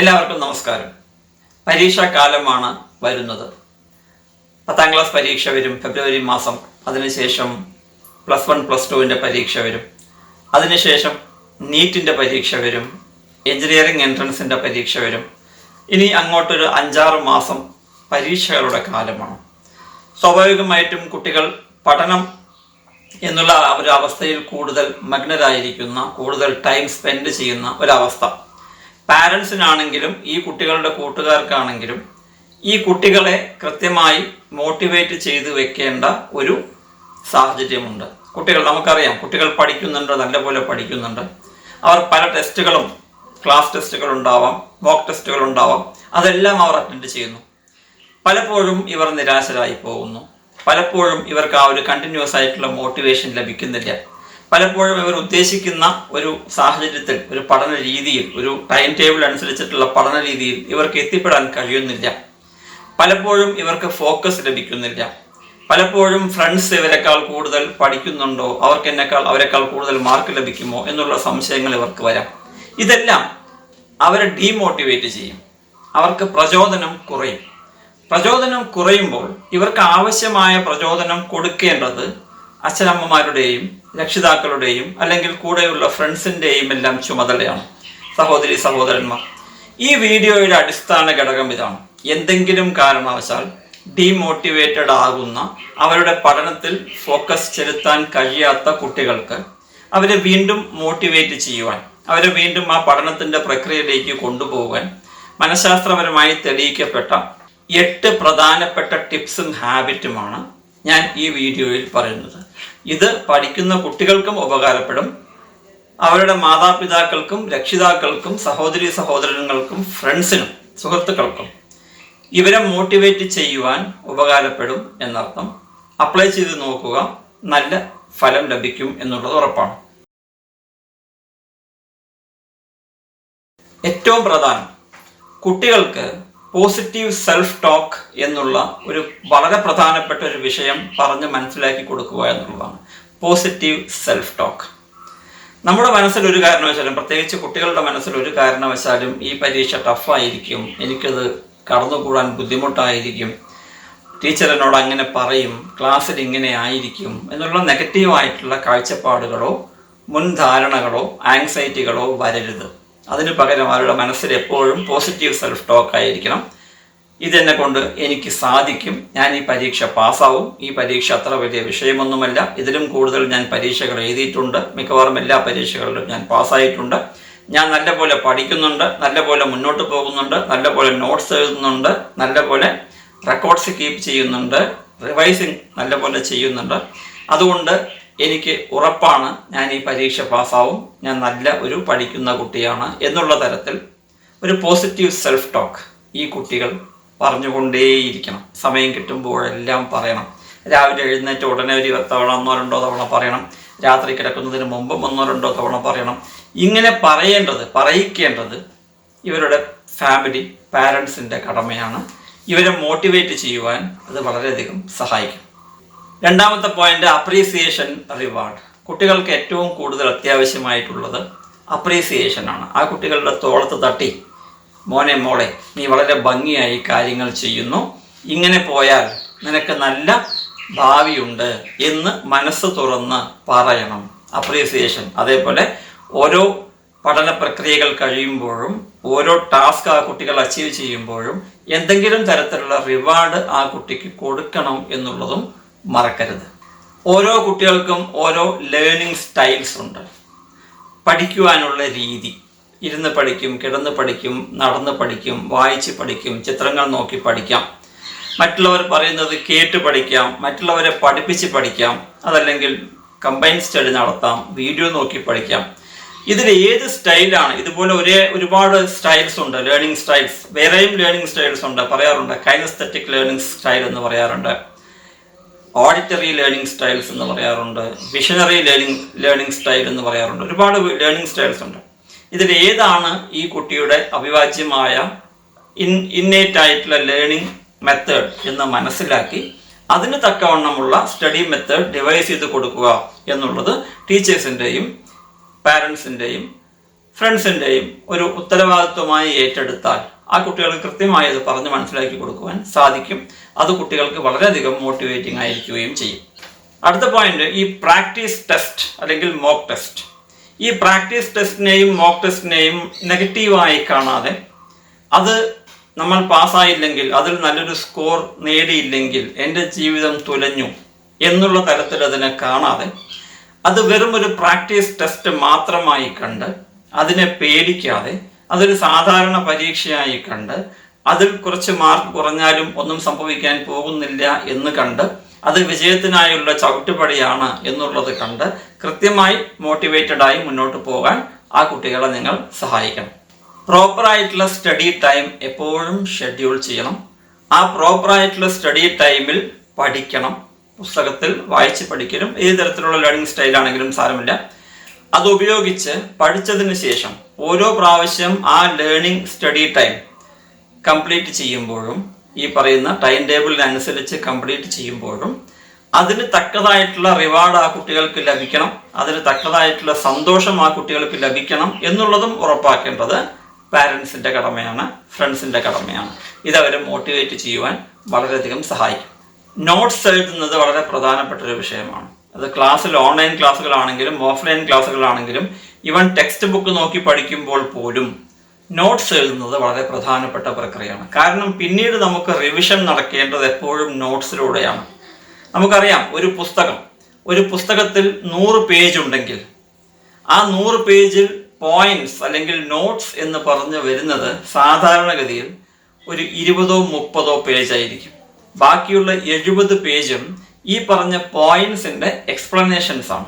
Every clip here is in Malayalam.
എല്ലാവർക്കും നമസ്കാരം. പരീക്ഷാ കാലമാണ് വരുന്നത്. പത്താം ക്ലാസ് പരീക്ഷ വരും ഫെബ്രുവരി മാസം അതിനുശേഷം പ്ലസ് വൺ പ്ലസ് ടുവിന്റെ പരീക്ഷ വരും. അതിനുശേഷം നീറ്റിന്റെ പരീക്ഷ വരും എഞ്ചിനീയറിംഗ് എൻട്രൻസിന്റെ പരീക്ഷ വരും. ഇനി അങ്ങോട്ടൊരു അഞ്ചാറ് മാസം പരീക്ഷകളുടെ കാലമാണ്. സ്വാഭാവികമായിട്ടും കുട്ടികൾ പഠനം എന്നുള്ള ഒരു അവസ്ഥയിൽ കൂടുതൽ മഗ്നരായിരിക്കുന്ന കൂടുതൽ ടൈം സ്പെൻഡ് ചെയ്യുന്ന ഒരവസ്ഥ. പാരൻസിനാണെങ്കിലും ഈ കുട്ടികളുടെ കൂട്ടുകാർക്കാണെങ്കിലും ഈ കുട്ടികളെ കൃത്യമായി മോട്ടിവേറ്റ് ചെയ്ത് വെക്കേണ്ട ഒരു സാഹചര്യമുണ്ട്. കുട്ടികൾ നമുക്കറിയാം കുട്ടികൾ പഠിക്കുന്നുണ്ട് നല്ലപോലെ പഠിക്കുന്നുണ്ട്. അവർ പല ടെസ്റ്റുകളും ക്ലാസ് ടെസ്റ്റുകൾ ഉണ്ടാവാം മോക്ക് ടെസ്റ്റുകൾ ഉണ്ടാവാം അതെല്ലാം അവർ അറ്റൻഡ് ചെയ്യുന്നു. പലപ്പോഴും ഇവർ നിരാശരായി പോകുന്നു. പലപ്പോഴും ഇവർക്ക് ആ ഒരു കണ്ടിന്യൂസ് ആയിട്ടുള്ള മോട്ടിവേഷൻ ലഭിക്കുന്നില്ല. പലപ്പോഴും ഇവർ ഉദ്ദേശിക്കുന്ന ഒരു സാഹചര്യത്തിൽ ഒരു പഠന രീതിയിൽ ഒരു ടൈം ടേബിൾ അനുസരിച്ചിട്ടുള്ള പഠന രീതിയിൽ ഇവർക്ക് എത്തിപ്പെടാൻ കഴിയുന്നില്ല. പലപ്പോഴും ഇവർക്ക് ഫോക്കസ് ലഭിക്കുന്നില്ല. പലപ്പോഴും ഫ്രണ്ട്സ് ഇവരെക്കാൾ കൂടുതൽ പഠിക്കുന്നുണ്ടോ അവർക്ക് എന്നെക്കാൾ അവരെക്കാൾ കൂടുതൽ മാർക്ക് ലഭിക്കുമോ എന്നുള്ള സംശയങ്ങൾ ഇവർക്ക് വരാം. ഇതെല്ലാം അവരെ ഡീമോട്ടിവേറ്റ് ചെയ്യും. അവർക്ക് പ്രചോദനം കുറയും. പ്രചോദനം കുറയുമ്പോൾ ഇവർക്ക് ആവശ്യമായ പ്രചോദനം കൊടുക്കേണ്ടത് അച്ഛനമ്മമാരുടെയും രക്ഷിതാക്കളുടെയും അല്ലെങ്കിൽ കൂടെയുള്ള ഫ്രണ്ട്സിന്റെയും എല്ലാം ചുമതലയാണ് സഹോദരി സഹോദരന്മാർ. ഈ വീഡിയോയുടെ അടിസ്ഥാന ഘടകം ഇതാണ്. എന്തെങ്കിലും കാരണവശാൽ ഡീമോട്ടിവേറ്റഡ് ആകുന്ന അവരുടെ പഠനത്തിൽ ഫോക്കസ് ചെലുത്താൻ കഴിയാത്ത കുട്ടികൾക്ക് അവരെ വീണ്ടും മോട്ടിവേറ്റ് ചെയ്യുവാൻ അവരെ വീണ്ടും ആ പഠനത്തിന്റെ പ്രക്രിയയിലേക്ക് കൊണ്ടുപോകാൻ മനഃശാസ്ത്രപരമായി തെളിയിക്കപ്പെട്ട എട്ട് പ്രധാനപ്പെട്ട ടിപ്സും ഹാബിറ്റുമാണ് ഞാൻ ഈ വീഡിയോയിൽ പറയുന്നത്. ഇത് പഠിക്കുന്ന കുട്ടികൾക്കും ഉപകാരപ്പെടും. അവരുടെ മാതാപിതാക്കൾക്കും രക്ഷിതാക്കൾക്കും സഹോദരി സഹോദരങ്ങൾക്കും ഫ്രണ്ട്സിനും സുഹൃത്തുക്കൾക്കും ഇവരെ മോട്ടിവേറ്റ് ചെയ്യുവാൻ ഉപകാരപ്പെടും എന്നർത്ഥം. അപ്ലൈ ചെയ്ത് നോക്കുക നല്ല ഫലം ലഭിക്കും എന്നുള്ളത് ഉറപ്പാണ്. ഏറ്റവും പ്രധാനം കുട്ടികൾക്ക് പോസിറ്റീവ് സെൽഫ് ടോക്ക് എന്നുള്ള ഒരു വളരെ പ്രധാനപ്പെട്ട ഒരു വിഷയം പറഞ്ഞ് മനസ്സിലാക്കി കൊടുക്കുക എന്നുള്ളതാണ്. പോസിറ്റീവ് സെൽഫ് ടോക്ക് നമ്മുടെ മനസ്സിൽ ഒരു കാരണവശാലും പ്രത്യേകിച്ച് കുട്ടികളുടെ മനസ്സിൽ ഒരു കാരണവശാലും ഈ പരീക്ഷ ടഫായിരിക്കും എനിക്കത് കടന്നുകൂടാൻ ബുദ്ധിമുട്ടായിരിക്കും. ടീച്ചർ എന്നോട് അങ്ങനെ പറയും ക്ലാസ്സിൽ ഇങ്ങനെ ആയിരിക്കും എന്നുള്ള നെഗറ്റീവായിട്ടുള്ള കാഴ്ചപ്പാടുകളോ മുൻധാരണകളോ ആങ്സൈറ്റികളോ വരരുത്. അതിന് പകരം അവരുടെ മനസ്സിൽ എപ്പോഴും പോസിറ്റീവ് സെൽഫ് ടോക്ക് ആയിരിക്കണം. ഇതെന്നെ കൊണ്ട് എനിക്ക് സാധിക്കും. ഞാൻ ഈ പരീക്ഷ പാസ്സാവും. ഈ പരീക്ഷ അത്ര വലിയ വിഷയമൊന്നുമല്ല. ഇതിലും കൂടുതൽ ഞാൻ പരീക്ഷകൾ എഴുതിയിട്ടുണ്ട്. മിക്കവാറും എല്ലാ പരീക്ഷകളിലും ഞാൻ പാസ്സായിട്ടുണ്ട്. ഞാൻ നല്ലപോലെ പഠിക്കുന്നുണ്ട്. നല്ലപോലെ മുന്നോട്ട് പോകുന്നുണ്ട്. നല്ലപോലെ നോട്ട്സ് എഴുതുന്നുണ്ട്. നല്ലപോലെ റെക്കോർഡ്സ് കീപ്പ് ചെയ്യുന്നുണ്ട്. റിവൈസിങ് നല്ലപോലെ ചെയ്യുന്നുണ്ട്. അതുകൊണ്ട് എനിക്ക് ഉറപ്പാണ് ഞാൻ ഈ പരീക്ഷ പാസ്സാവും. ഞാൻ നല്ല ഒരു പഠിക്കുന്ന കുട്ടിയാണ് എന്നുള്ള തരത്തിൽ ഒരു പോസിറ്റീവ് സെൽഫ് ടോക്ക് ഈ കുട്ടികൾ പറഞ്ഞുകൊണ്ടേയിരിക്കണം. സമയം കിട്ടുമ്പോഴെല്ലാം പറയണം. രാവിലെ എഴുന്നേറ്റ് ഉടനെ ഒരു തവണ ഒന്നോ രണ്ടോ തവണ പറയണം. രാത്രി കിടക്കുന്നതിന് മുമ്പും ഒന്നോ രണ്ടോ തവണ പറയണം. ഇങ്ങനെ പറയേണ്ടത് പറയിക്കേണ്ടത് ഇവരുടെ ഫാമിലി പാരൻസിന്റെ കടമയാണ്. ഇവരെ മോട്ടിവേറ്റ് ചെയ്യുവാൻ അത് വളരെയധികം സഹായിക്കും. രണ്ടാമത്തെ പോയിന്റ് അപ്രീസിയേഷൻ റിവാർഡ് കുട്ടികൾക്ക് ഏറ്റവും കൂടുതൽ അത്യാവശ്യമായിട്ടുള്ളത് അപ്രീസിയേഷൻ ആണ്. ആ കുട്ടികളുടെ തോളത്ത് തട്ടി മോനെ മോളെ നീ വളരെ ഭംഗിയായി കാര്യങ്ങൾ ചെയ്യുന്നു. ഇങ്ങനെ പോയാൽ നിനക്ക് നല്ല ഭാവിയുണ്ട് എന്ന് മനസ്സ് തുറന്ന് പറയണം. അപ്രീസിയേഷൻ അതേപോലെ ഓരോ പഠന പ്രക്രിയകൾ കഴിയുമ്പോഴും ഓരോ ടാസ്ക് ആ കുട്ടികൾ അച്ചീവ് ചെയ്യുമ്പോഴും എന്തെങ്കിലും തരത്തിലുള്ള റിവാർഡ് ആ കുട്ടിക്ക് കൊടുക്കണം എന്നുള്ളതും മറക്കരുത്. ഓരോ കുട്ടികൾക്കും ഓരോ ലേണിംഗ് സ്റ്റൈൽസ് ഉണ്ട്. പഠിക്കുവാനുള്ള രീതി. ഇരുന്ന് പഠിക്കും കിടന്ന് പഠിക്കും നടന്ന് പഠിക്കും വായിച്ച് പഠിക്കും ചിത്രങ്ങൾ നോക്കി പഠിക്കാം. മറ്റുള്ളവർ പറയുന്നത് കേട്ട് പഠിക്കാം മറ്റുള്ളവരെ പഠിപ്പിച്ച് പഠിക്കാം അതല്ലെങ്കിൽ കമ്പൈൻ സ്റ്റഡി നടത്താം വീഡിയോ നോക്കി പഠിക്കാം. ഇതിൽ ഏത് സ്റ്റൈലാണ് ഇതുപോലെ ഒരേ ഒരുപാട് സ്റ്റൈൽസ് ഉണ്ട് ലേണിംഗ് സ്റ്റൈൽസ് വേറെയും ലേണിംഗ് സ്റ്റൈൽസ് ഉണ്ട് പറയാറുണ്ട്. കൈനസ്തറ്റിക് ലേണിംഗ് സ്റ്റൈൽ എന്ന് പറയാറുണ്ട്. ഓഡിറ്ററി ലേണിംഗ് സ്റ്റൈൽസ് എന്ന് പറയാറുണ്ട് വിഷണറി ലേണിംഗ് ലേണിംഗ് സ്റ്റൈൽ എന്ന് പറയാറുണ്ട്. ഒരുപാട് ലേണിംഗ് സ്റ്റൈൽസ് ഉണ്ട്. ഇതിൽ ഏതാണ് ഈ കുട്ടിയുടെ അവിഭാജ്യമായ ഇൻ ഇന്നേറ്റ് ആയിട്ടുള്ള ലേണിംഗ് മെത്തേഡ് എന്ന് മനസ്സിലാക്കി അതിന് തക്കവണ്ണമുള്ള സ്റ്റഡി മെത്തേഡ് ഡിവൈസ് ചെയ്ത് കൊടുക്കുക എന്നുള്ളത് ടീച്ചേഴ്സിന്റെയും പാരൻസിന്റെയും ഫ്രണ്ട്സിന്റെയും ഒരു ഉത്തരവാദിത്വമായി ഏറ്റെടുത്താൽ ആ കുട്ടികൾക്ക് കൃത്യമായി അത് പറഞ്ഞ് മനസ്സിലാക്കി കൊടുക്കുവാൻ സാധിക്കും. അത് കുട്ടികൾക്ക് വളരെയധികം മോട്ടിവേറ്റിംഗ് ആയിരിക്കുകയും ചെയ്യും. അടുത്ത പോയിന്റ് ഈ പ്രാക്ടീസ് ടെസ്റ്റ് അല്ലെങ്കിൽ മോക്ക് ടെസ്റ്റ് ഈ പ്രാക്ടീസ് ടെസ്റ്റിനെയും മോക്ക് ടെസ്റ്റിനെയും നെഗറ്റീവായി കാണാതെ അത് നമ്മൾ പാസ്സായില്ലെങ്കിൽ അതിൽ നല്ലൊരു സ്കോർ നേടിയില്ലെങ്കിൽ എന്റെ ജീവിതം തുലഞ്ഞു എന്നുള്ള തരത്തിൽ അതിനെ കാണാതെ അത് വെറും ഒരു പ്രാക്ടീസ് ടെസ്റ്റ് മാത്രമായി കണ്ട് അതിനെ പേടിക്കാതെ അതൊരു സാധാരണ പരീക്ഷയായി കണ്ട് അതിൽ കുറച്ച് മാർക്ക് കുറഞ്ഞാലും ഒന്നും സംഭവിക്കാൻ പോകുന്നില്ല എന്ന് കണ്ട് അത് വിജയത്തിനായുള്ള ചവിട്ടുപടിയാണ് എന്നുള്ളത് കണ്ട് കൃത്യമായി മോട്ടിവേറ്റഡ് ആയി മുന്നോട്ട് പോകാൻ ആ കുട്ടികളെ നിങ്ങൾ സഹായിക്കണം. പ്രോപ്പർ ആയിട്ടുള്ള സ്റ്റഡി ടൈം എപ്പോഴും ഷെഡ്യൂൾ ചെയ്യണം. ആ പ്രോപ്പർ ആയിട്ടുള്ള സ്റ്റഡി ടൈമിൽ പഠിക്കണം. പുസ്തകത്തിൽ വായിച്ച് പഠിക്കലും ഏത് തരത്തിലുള്ള ലേണിംഗ് സ്റ്റൈലാണെങ്കിലും സാരമില്ല. അത് ഉപയോഗിച്ച് പഠിച്ചതിന് ശേഷം ഓരോ പ്രാവശ്യം ആ ലേണിംഗ് സ്റ്റഡി ടൈം കംപ്ലീറ്റ് ചെയ്യുമ്പോഴും ഈ പറയുന്ന ടൈം ടേബിളിനനുസരിച്ച് കംപ്ലീറ്റ് ചെയ്യുമ്പോഴും അതിന് തക്കതായിട്ടുള്ള റിവാർഡ് ആ കുട്ടികൾക്ക് ലഭിക്കണം അതിന് തക്കതായിട്ടുള്ള സന്തോഷം ആ കുട്ടികൾക്ക് ലഭിക്കണം എന്നുള്ളതും ഉറപ്പാക്കേണ്ടത് പാരൻസിന്റെ കടമയാണ് ഫ്രണ്ട്സിന്റെ കടമയാണ്. ഇതവരെ മോട്ടിവേറ്റ് ചെയ്യുവാൻ വളരെയധികം സഹായിക്കും. നോട്ട്സ് എഴുതുന്നത് വളരെ പ്രധാനപ്പെട്ട ഒരു വിഷയമാണ്. അത് ക്ലാസ്സിൽ ഓൺലൈൻ ക്ലാസ്സുകളാണെങ്കിലും ഓഫ്ലൈൻ ക്ലാസ്സുകളാണെങ്കിലും ഇവൻ ടെക്സ്റ്റ് ബുക്ക് നോക്കി പഠിക്കുമ്പോൾ പോലും നോട്ട്സ് എഴുതുന്നത് വളരെ പ്രധാനപ്പെട്ട പ്രക്രിയയാണ്. കാരണം പിന്നീട് നമുക്ക് റിവിഷൻ നടക്കേണ്ടത് എപ്പോഴും നോട്ട്സിലൂടെയാണ്. നമുക്കറിയാം ഒരു പുസ്തകം ഒരു പുസ്തകത്തിൽ നൂറ് പേജ് ഉണ്ടെങ്കിൽ ആ നൂറ് പേജിൽ പോയിന്റ്സ് അല്ലെങ്കിൽ നോട്ട്സ് എന്ന് പറഞ്ഞ് വരുന്നത് സാധാരണഗതിയിൽ ഒരു ഇരുപതോ മുപ്പതോ പേജായിരിക്കും ബാക്കിയുള്ള എഴുപത് പേജും ഈ പറഞ്ഞ പോയിന്റ്സിന്റെ എക്സ്പ്ലനേഷൻസ് ആണ്.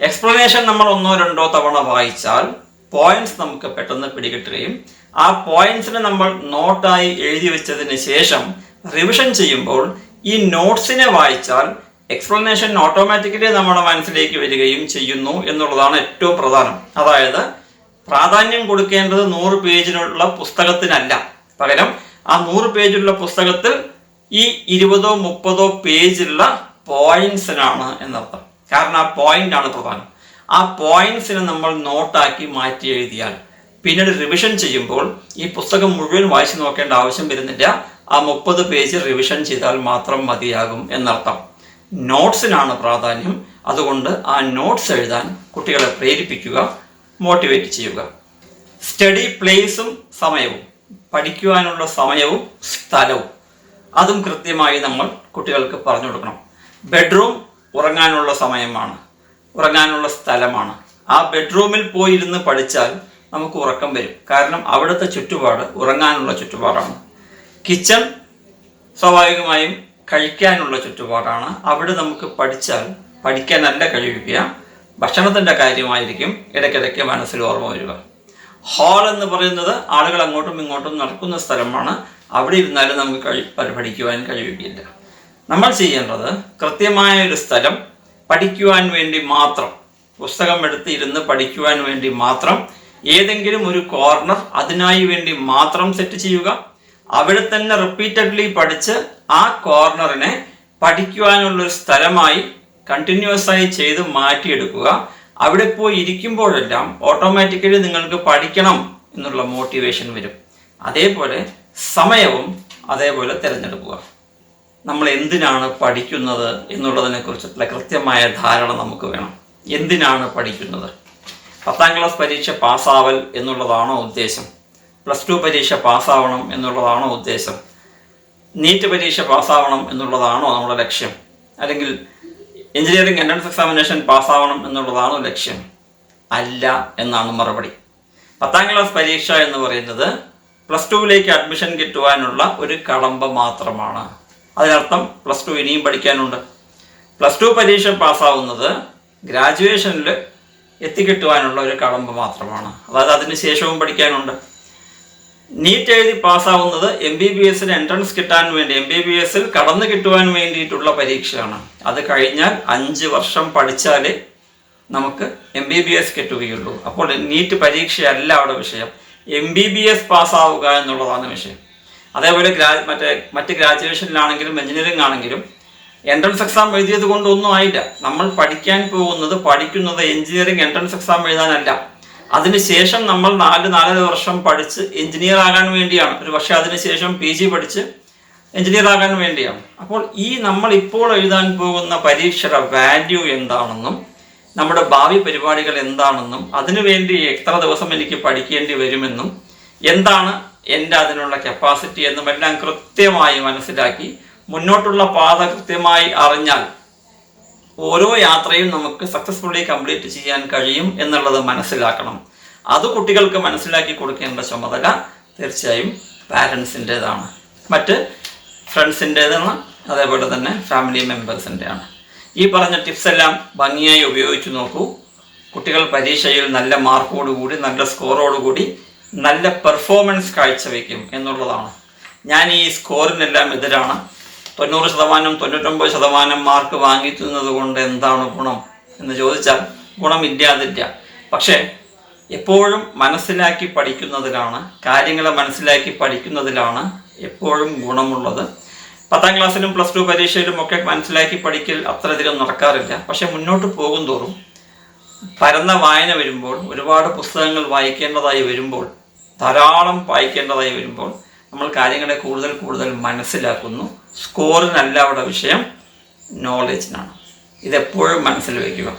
എക്സ്പ്ലനേഷൻ നമ്മൾ ഒന്നോ രണ്ടോ തവണ വായിച്ചാൽ പോയിന്റ്സ് നമുക്ക് പെട്ടെന്ന് പിടികിട്ടുകയും ആ പോയിന്റ്സിനെ നമ്മൾ നോട്ടായി എഴുതി വെച്ചതിന് ശേഷം റിവിഷൻ ചെയ്യുമ്പോൾ ഈ നോട്ട്സിനെ വായിച്ചാൽ എക്സ്പ്ലനേഷൻ ഓട്ടോമാറ്റിക്കലി നമ്മുടെ മനസ്സിലേക്ക് വരികയും ചെയ്യുന്നു എന്നുള്ളതാണ് ഏറ്റവും പ്രധാനം. അതായത് പ്രാധാന്യം കൊടുക്കേണ്ടത് നൂറ് പേജിനുള്ള പുസ്തകത്തിനല്ല. പകരം ആ നൂറ് പേജുള്ള പുസ്തകത്തിൽ ഈ ഇരുപതോ മുപ്പതോ പേജിലുള്ള പോയിന്റ്സിനാണ് എന്നർത്ഥം. കാരണം ആ പോയിന്റ് ആണ് പ്രധാനം. ആ പോയിന്റ്സിനെ നമ്മൾ നോട്ടാക്കി മാറ്റി എഴുതിയാൽ പിന്നീട് റിവിഷൻ ചെയ്യുമ്പോൾ ഈ പുസ്തകം മുഴുവൻ വായിച്ചു നോക്കേണ്ട ആവശ്യം വരുന്നില്ല. ആ മുപ്പത് പേജ് റിവിഷൻ ചെയ്താൽ മാത്രം മതിയാകും എന്നർത്ഥം. നോട്ട്സിനാണ് പ്രാധാന്യം. അതുകൊണ്ട് ആ നോട്ട്സ് എഴുതാൻ കുട്ടികളെ പ്രേരിപ്പിക്കുക മോട്ടിവേറ്റ് ചെയ്യുക. സ്റ്റഡി പ്ലേസും സമയവും. പഠിക്കുവാനുള്ള സമയവും സ്ഥലവും. അതും കൃത്യമായി നമ്മൾ കുട്ടികൾക്ക് പറഞ്ഞു കൊടുക്കണം. ബെഡ്റൂം ഉറങ്ങാനുള്ള സമയമാണ്. ഉറങ്ങാനുള്ള സ്ഥലമാണ്. ആ ബെഡ്റൂമിൽ പോയിരുന്ന് പഠിച്ചാൽ നമുക്ക് ഉറക്കം വരും. കാരണം അവിടുത്തെ ചുറ്റുപാട് ഉറങ്ങാനുള്ള ചുറ്റുപാടാണ്. കിച്ചൺ സ്വാഭാവികമായും കഴിക്കാനുള്ള ചുറ്റുപാടാണ്. അവിടെ നമുക്ക് പഠിച്ചാൽ പഠിക്കാൻ പഠിക്കാനല്ല കഴിയുക ഭക്ഷണത്തിന്റെ കാര്യമായിരിക്കും ഇടയ്ക്കിടയ്ക്ക് മനസ്സിൽ ഓർമ്മ വരിക. ഹാൾ എന്ന് പറയുന്നത് ആളുകൾ അങ്ങോട്ടും ഇങ്ങോട്ടും നടക്കുന്ന സ്ഥലമാണ്. അവിടെ ഇരുന്നാലും നമുക്ക് കഴി പഠിക്കുവാൻ കഴിയുകയില്ല. നമ്മൾ ചെയ്യേണ്ടത് കൃത്യമായ ഒരു സ്ഥലം പഠിക്കുവാൻ വേണ്ടി മാത്രം പുസ്തകം എടുത്ത് ഇരുന്ന് പഠിക്കുവാൻ വേണ്ടി മാത്രം ഏതെങ്കിലും ഒരു കോർണർ അതിനായി വേണ്ടി മാത്രം സെറ്റ് ചെയ്യുക. അവിടെ തന്നെ റിപ്പീറ്റഡ്ലി പഠിച്ച് ആ കോർണറിനെ പഠിക്കുവാനുള്ള ഒരു സ്ഥലമായി കണ്ടിന്യൂസ് ആയി ചെയ്ത് മാറ്റിയെടുക്കുക. അവിടെ പോയി ഇരിക്കുമ്പോഴെല്ലാം ഓട്ടോമാറ്റിക്കലി നിങ്ങൾക്ക് പഠിക്കണം എന്നുള്ള മോട്ടിവേഷൻ വരും. അതേപോലെ സമയവും അതേപോലെ തിരഞ്ഞെടുക്കുക. നമ്മൾ എന്തിനാണ് പഠിക്കുന്നത് എന്നുള്ളതിനെ കുറിച്ചിട്ടുള്ള കൃത്യമായ ധാരണ നമുക്ക് വേണം. എന്തിനാണ് പഠിക്കുന്നത്? പത്താം ക്ലാസ് പരീക്ഷ പാസ്സാവൽ എന്നുള്ളതാണോ ഉദ്ദേശം? പ്ലസ് ടു പരീക്ഷ പാസ്സാവണം എന്നുള്ളതാണോ ഉദ്ദേശം? നീറ്റ് പരീക്ഷ പാസ്സാവണം എന്നുള്ളതാണോ നമ്മുടെ ലക്ഷ്യം? അല്ലെങ്കിൽ എഞ്ചിനീയറിംഗ് എൻട്രൻസ് എക്സാമിനേഷൻ പാസ്സാവണം എന്നുള്ളതാണോ ലക്ഷ്യം? അല്ല എന്നാണ് മറുപടി. പത്താം ക്ലാസ് പരീക്ഷ എന്ന് പറയുന്നത് പ്ലസ് ടുവിലേക്ക് അഡ്മിഷൻ കിട്ടുവാനുള്ള ഒരു കടമ്പ മാത്രമാണ്. അതിനർത്ഥം പ്ലസ് ടു ഇനിയും പഠിക്കാനുണ്ട്. പ്ലസ് ടു പരീക്ഷ പാസ്സാവുന്നത് ഗ്രാജുവേഷനിൽ എത്തിക്കിട്ടുവാനുള്ള ഒരു കടമ്പ മാത്രമാണ്. അതായത് അതിന് ശേഷവും പഠിക്കാനുണ്ട്. നീറ്റ് എഴുതി പാസ്സാവുന്നത് എം ബി ബി എസിന് എൻട്രൻസ് കിട്ടാൻ വേണ്ടി എം ബി ബി എസിൽ കടന്നു കിട്ടുവാൻ വേണ്ടിയിട്ടുള്ള പരീക്ഷയാണ്. അത് കഴിഞ്ഞാൽ അഞ്ച് വർഷം പഠിച്ചാലേ നമുക്ക് എം ബി ബി എസ് കിട്ടുകയുള്ളൂ. അപ്പോൾ നീറ്റ് പരീക്ഷയല്ല അവിടെ വിഷയം. എം ബി ബി എസ് പാസ്സാവുക എന്നുള്ളതാണ് വിഷയം. അതേപോലെ ഗ്രാ മറ്റേ മറ്റ് ഗ്രാജുവേഷനിലാണെങ്കിലും എഞ്ചിനീയറിംഗ് ആണെങ്കിലും എൻട്രൻസ് എക്സാം എഴുതിയത് കൊണ്ടൊന്നും ആയില്ല. നമ്മൾ പഠിക്കാൻ പോകുന്നത് പഠിക്കുന്നത് എഞ്ചിനീയറിംഗ് എൻട്രൻസ് എക്സാം എഴുതാനല്ല. അതിനുശേഷം നമ്മൾ നാല് നാലര വർഷം പഠിച്ച് എഞ്ചിനീയർ ആകാൻ വേണ്ടിയാണ്. ഒരു പക്ഷേ അതിനുശേഷം പി ജി പഠിച്ച് എഞ്ചിനീയർ ആകാൻ വേണ്ടിയാണ്. അപ്പോൾ ഈ നമ്മൾ ഇപ്പോൾ എഴുതാൻ പോകുന്ന പരീക്ഷയുടെ വാല്യൂ എന്താണെന്നും നമ്മുടെ ഭാവി പരിപാടികൾ എന്താണെന്നും അതിനുവേണ്ടി എത്ര ദിവസം എനിക്ക് പഠിക്കേണ്ടി വരുമെന്നും എന്താണ് എന്റെ അതിനുള്ള കപ്പാസിറ്റി എന്നും എല്ലാം കൃത്യമായി മനസ്സിലാക്കി മുന്നോട്ടുള്ള പാത കൃത്യമായി അറിഞ്ഞാൽ ഓരോ യാത്രയും നമുക്ക് സക്സസ്ഫുള്ളി കംപ്ലീറ്റ് ചെയ്യാൻ കഴിയും എന്നുള്ളത് മനസ്സിലാക്കണം. അത് കുട്ടികൾക്ക് മനസ്സിലാക്കി കൊടുക്കേണ്ട ചുമതല തീർച്ചയായും പാരൻസിന്റെതാണ് മറ്റ് ഫ്രണ്ട്സിന്റേതാണ് അതേപോലെ തന്നെ ഫാമിലി മെമ്പേഴ്സിന്റെയാണ് ഈ പറഞ്ഞ ടിപ്സ് എല്ലാം ഭംഗിയായി ഉപയോഗിച്ചു നോക്കൂ. കുട്ടികൾ പരീക്ഷയിൽ നല്ല മാർക്കോടുകൂടി നല്ല സ്കോറോടുകൂടി നല്ല പെർഫോമൻസ് കാഴ്ചവെക്കും എന്നുള്ളതാണ്. ഞാൻ ഈ സ്കോറിനെല്ലാം എതിരാണ്. തൊണ്ണൂറ് ശതമാനം തൊണ്ണൂറ്റൊമ്പത് ശതമാനം മാർക്ക് വാങ്ങിക്കുന്നത് കൊണ്ട് എന്താണ് ഗുണം എന്ന് ചോദിച്ചാൽ ഗുണമില്ലാതില്ല പക്ഷേ എപ്പോഴും മനസ്സിലാക്കി പഠിക്കുന്നതിലാണ് കാര്യങ്ങളെ മനസ്സിലാക്കി പഠിക്കുന്നതിലാണ് എപ്പോഴും ഗുണമുള്ളത്. പത്താം ക്ലാസ്സിലും പ്ലസ് ടു പരീക്ഷയിലും ഒക്കെ മനസ്സിലാക്കി പഠിക്കൽ അത്ര അത്രയധികം നടക്കാറില്ല. പക്ഷെ മുന്നോട്ട് പോകും തോറും പരന്ന വായന വരുമ്പോൾ ഒരുപാട് പുസ്തകങ്ങൾ വായിക്കേണ്ടതായി വരുമ്പോൾ ധാരാളം വായിക്കേണ്ടതായി വരുമ്പോൾ നമ്മൾ കാര്യങ്ങളെ കൂടുതൽ കൂടുതൽ മനസ്സിലാക്കുന്നു. സ്കോറിനല്ല അവിടെ വിഷയം നോളജിനാണ് ഇതെപ്പോഴും മനസ്സിൽ വയ്ക്കുക.